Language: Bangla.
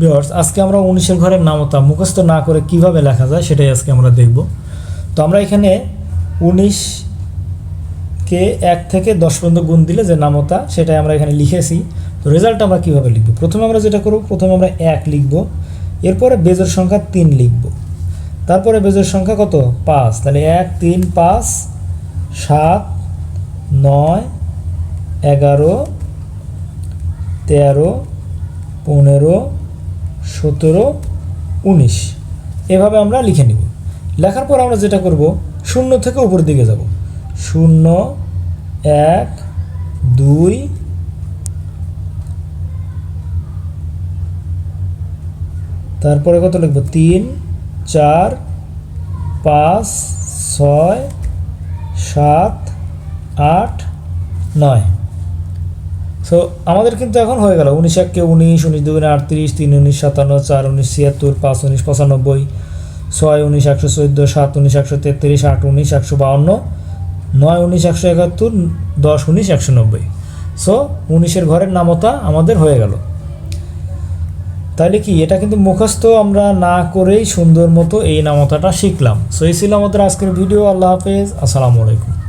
ভিউয়ার্স আজকে আমরা উনিশের ঘরের নামতা মুখস্থ না করে কীভাবে লেখা যায় সেটাই আজকে আমরা দেখব। তো আমরা এখানে উনিশকে এক থেকে দশ পর্যন্ত গুণ দিলে যে নামতা সেটাই আমরা এখানে লিখেছি। তো রেজাল্ট আমরা কীভাবে লিখব? প্রথমে আমরা যেটা করব, প্রথমে আমরা এক লিখব, এরপরে বেজের সংখ্যা তিন লিখব। তারপরে বেজের সংখ্যা কত? পাঁচ। তাহলে এক, তিন, পাঁচ, সাত, নয়, এগারো, তেরো, পনেরো সতেরো, উনিশ। এভাবে আমরা লিখে নিব। লেখার পর আমরা যেটা করব, শূন্য থেকে উপরের দিকে যাব। শূন্য, এক, দুই, তারপরে কত লিখব? তিন, চার, পাঁচ, ছয়, সাত, আট, নয়। সো আমাদের কিন্তু এখন হয়ে গেল। উনিশ এককে উনিশ উনিশ দুগুণে আটত্রিশ, তিন উনিশ সাতান্ন, চার উনিশ ছিয়াত্তর, পাঁচ উনিশ পঁচানব্বই, ছয় উনিশ একশো চোদ্দ, সাত উনিশ একশো তেত্রিশ, আট উনিশ একশো বাউন্ন, নয় উনিশ একশো একাত্তর, দশ উনিশ একশো নব্বই। সো উনিশের ঘরের নামতা আমাদের হয়ে গেল। তাহলে কি, এটা কিন্তু মুখস্থ আমরা না করেই সুন্দর মতো এই নামতাটা শিখলাম। সো এই ছিল আমাদের আজকের ভিডিও। আল্লাহ হাফেজ। আসসালামু আলাইকুম।